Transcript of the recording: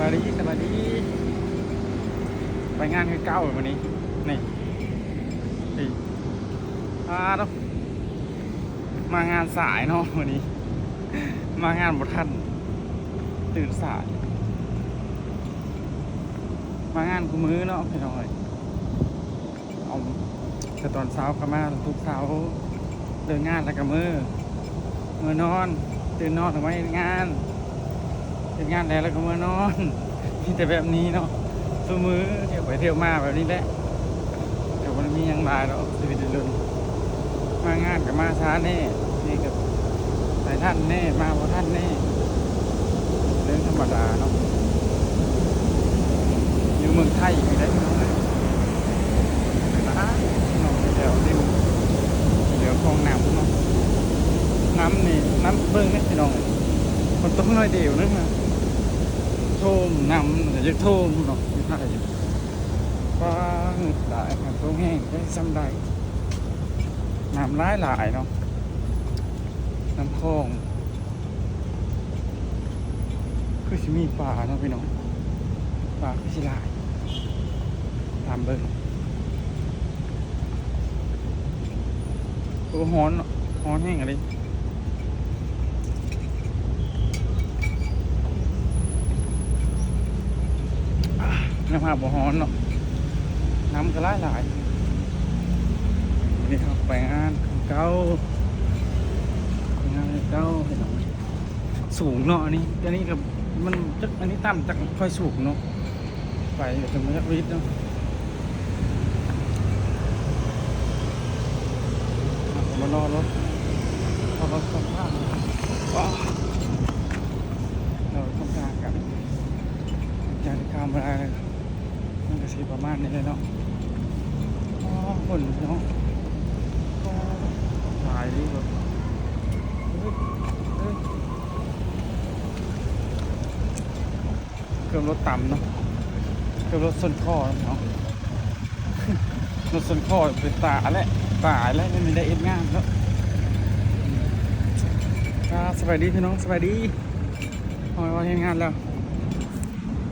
บายดีสบายดีไปงานคือเก้าวันนี้ นี่นี่อ่าเนาะมางานสายเนาะวันนี้ มางานบทันตื่นสาย มางานกูมือเนาะพี่น้อยเอาแต่ตอนเช้าก็มาทุกเช้าเดินงานแล้วก็มือมือนอน ตื่นนอนทำไมงาน เดินงานแล้วแล้วก็มือนอนมีแต่แบบนี้เนาะตัวมือเที่ยวไปเที่ยวมาแบบนี้แหละแต่วันมียังหลายเนาะชีวิตเดินมางานกับมาช้าแน่นี่กับสายท่านแน่มาเพราะท่านแน่เรื่องธรรมดาเนาะอยู่เมืองไทยอยู่ได้เน้องเลยนะน้องเดี๋ยวริมเดี๋ยวคลองน้ำเนาะน้ำนี่น้ำเบิ้งนี่พี่น้องมันต้องน้อยเดียวนึงนะ โทมน้ำจะโทมเนาะอยู่ไทยว้าได้ครับต้องแห้งได้ซ้ำได้น้ำร้ายหลายเนาะน้ำคลองคือสิมีป่าเนาะพี่น้องปลาพิชิลายตามเบิ้งตัวฮ้อนเนาะฮ้อนแห้งอะไร น้ำหาบ่ฮ้อนเนาะน้ำก็หลายหลายนี่ครับไปงานเก้าไปงานเก้าสูงเนาะอันนี้อันนี้กับมันจักอันนี้ต่ำจักค่อยสูงเนาะไปถึงมักวิทย์เนาะมารอรถรอรถข้างข้างว้าเราต้องการกันอยากจะข้ามไปได้เลยมันก็ สีประมาณนี้เลยเนาะอ๋อคนเนาะตายดีแบบเครื่องรถต่ำเนาะเครื่องรถส่วนข้อเนาะรถส่วนข้อเป็นตาแหละตาแล้วไม่มีได้เอ็ดงานแล้วสบายดีพี่น้องสบายดีพอมาเห็นงานแล้ว